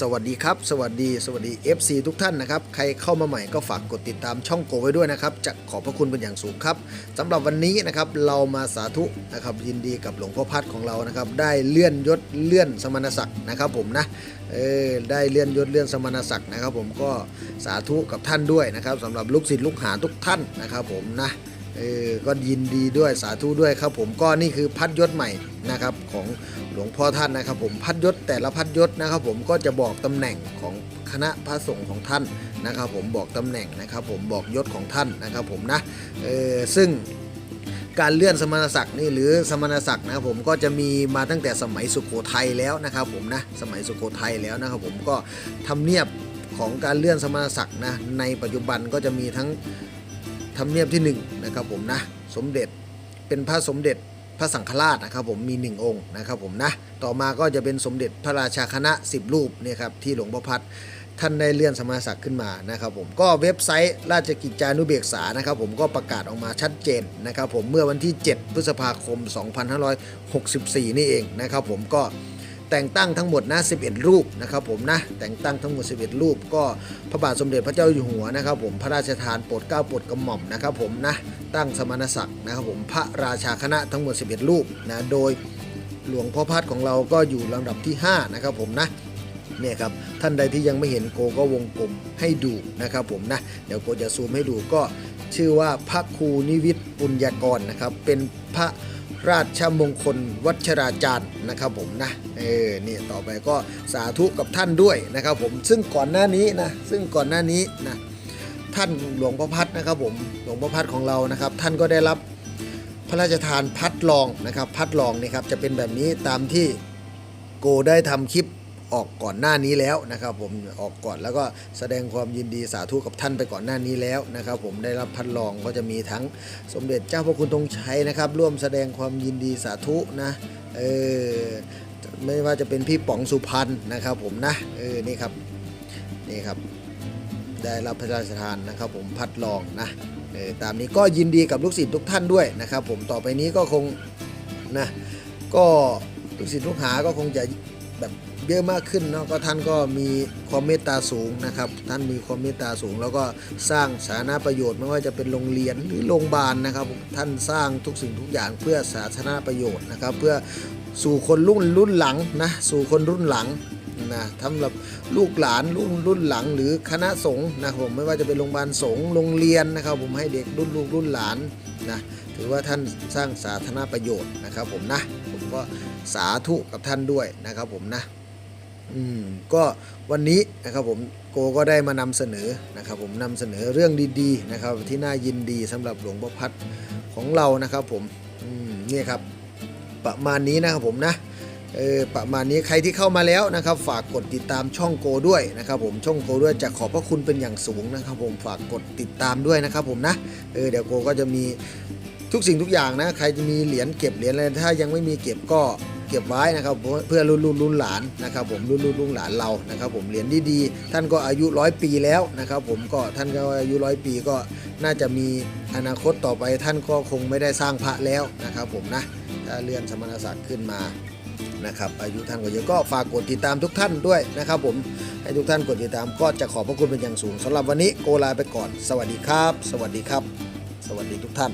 สวัสดีครับ สวัสดีสวัสดี FC ทุกท่านนะครับ ใครเข้ามาใหม่ก็ฝากกดติดตามช่องโกไว้ด้วยนะครับ จะขอบพระคุณเป็นอย่างสูงครับสำหรับวันนี้นะครับเรามาสาธุนะครับยินดีกับหลวงพ่อพัดของเรานะครับ ได้เลื่อนยศเลื่อนสมณศักดิ์นะครับ ผมนะเออได้เลื่อนยศเลื่อนสมณศักดิ์นะครับ ผมก็สาธุกับท่านด้วยนะครับสำหรับลูกศิษย์ลูกหาทุกท่านนะครับ ผมนะ เออก็ยินดีด้วยสาธุด้วยครับผมก็นี่คือพัดยศใหม่นะครับของหลวงพ่อท่านนะครับ ผมพัดยศแต่ละพัดยศนะครับ ผมก็จะบอกตำแหน่งของคณะพระสงฆ์ของท่านนะครับ ผมบอกตำแหน่งนะครับ ผมบอกยศของท่านนะครับ ผมนะเออซึ่งการเลื่อนสมณศักดิ์นี่หรือสมณศักดิ์นะครับผมก็จะมีมาตั้งแต่สมัยสุโขทัยแล้วนะครับผมนะสมัยสุโขทัยแล้วนะครับผมก็ทำเนียบของการเลื่อนสมณศักดิ์นะในปัจจุบันก็จะมีทั้ง ทำเนียบที่หนึ่งนะครับผมนะสมเด็จเป็นพระสมเด็จพระสังฆราชนะครับผมมีหนึ่งองค์นะครับผมนะต่อมาก็จะเป็นสมเด็จพระราชาคณะ 10 รูปเนี่ยครับที่หลวงพ่อพัดท่านได้เลื่อนสมณศักดิ์ขึ้นมานะครับผมก็เว็บไซต์ราชกิจจานุเบกษานะครับผมก็ประกาศออกมาชัดเจนนะครับผมเมื่อวันที่ 7 พฤษภาคม 2564 นี่เองนะครับผมก็ แต่งตั้งทั้งหมดนะ 11 รูปนะครับผมนะ แต่งตั้งทั้งหมด 11 รูป ก็พระบาทสมเด็จพระเจ้าอยู่หัวนะครับผม พระราชทานโปรดเกล้าโปรดกระหม่อมนะครับผมนะ ตั้งสมณศักดิ์นะครับผม พระราชาคณะทั้งหมด 11 รูปนะ โดยหลวงพ่อพัดของเราก็อยู่ลำดับที่ 5 นะครับผมนะเนี่ยครับท่านใดที่ยังไม่เห็นโกก็วงกลมให้ดูนะครับผมนะ เดี๋ยวโกจะซูมให้ดูก็ชื่อว่าพระครูนิวิทย์ปุญญากรนะครับ เป็นพระ ราชมงคลวัชราจารย์นะครับผมนะเออเนี่ยต่อไปก็สาธุกับท่านด้วยนะครับผมซึ่งก่อนหน้านี้นะซึ่งก่อนหน้านี้นะท่านหลวงพ่อพัดนะครับผมหลวงพ่อพัดของเรานะครับ ท่านก็ได้รับพระราชทานพัดลองนะครับ พัดลองนี่ครับจะเป็นแบบนี้ตามที่โกได้ทำคลิป ออกก่อนหน้านี้แล้วนะครับ ผมออกก่อนแล้วก็แสดงความยินดีสาธุกับท่านไปก่อนหน้านี้แล้วนะครับ ผมได้รับพันรองก็จะมีทั้งสมเด็จเจ้าพระคุณธงชัยนะครับ ร่วมแสดงความยินดีสาธุนะเออไม่ว่าจะเป็นพี่ป๋องสุพรรณนะครับ ผมนะเออนี่ครับนี่ครับ ได้รับพระราชทานนะครับ ผมพัดลองนะเออตามนี้ก็ยินดีกับลูกศิษย์ทุกท่านด้วยนะครับ ผมต่อไปนี้ก็คงนะก็ลูกศิษย์ลูกหาก็คงจะ แบบเยอะมากขึ้นเนาะก็ท่านก็มีความเมตตาสูงนะครับ ท่านมีความเมตตาสูง แล้วก็สร้างสาธารณประโยชน์ไม่ว่าจะเป็นโรงเรียนหรือโรงพยาบาลนะครับ ท่านสร้างทุกสิ่งทุกอย่างเพื่อสาธารณประโยชน์นะครับ เพื่อสู่คนรุ่นรุ่นหลังนะสู่คนรุ่นหลัง นะสำหรับลูกหลานรุ่นรุ่นหลังหรือคณะสงฆ์นะครับผมไม่ว่าจะเป็นโรงพยาบาลสงฆ์โรงเรียนนะครับ ผมให้เด็กรุ่นลูกรุ่นหลานนะถือว่าท่านสร้างสาธารณประโยชน์นะครับ ผมนะผมก็สาธุกับท่านด้วยนะครับผมนะอืมก็วันนี้นะครับผมโกก็ได้มานำเสนอนะครับผมนำเสนอเรื่องดีๆนะครับที่น่ายินดีสำหรับหลวงพ่อพัดของเรานะครับผมอืมเนี่ยครับประมาณนี้นะครับผมนะ เออประมาณนี้ใครที่เข้ามาแล้วนะครับฝากกดติดตามช่องโกด้วยนะครับผมช่องโกด้วยจะขอบพระคุณเป็นอย่างสูงนะครับผมฝากกดติดตามด้วยนะครับผมนะเออเดี๋ยวโกก็จะมีทุกสิ่งทุกอย่างนะใครจะมีเหรียญเก็บเหรียญอะไรถ้ายังไม่มีเก็บก็เก็บไว้นะครับเพื่อรุ่นรุ่นรุ่นหลานนะครับผมรุ่นรุ่นรุ่นหลานเรานะครับผมเหรียญดีๆท่านก็อายุร้อยปีแล้วนะครับผมก็ท่านก็อายุร้อยปีก็น่าจะมีอนาคตต่อไปท่านก็คงไม่ได้สร้างพระแล้วนะครับผมนะถ้าเลื่อนสมณศักดิ์ขึ้นมา นะครับอายุท่านก็เยอะก็ฝากกดติดตามทุกท่านด้วยนะครับ ผมให้ทุกท่านกดติดตามก็จะขอบพระคุณเป็นอย่างสูงสำหรับวันนี้โกลาไปก่อน สวัสดีครับ สวัสดีครับ สวัสดีทุกท่าน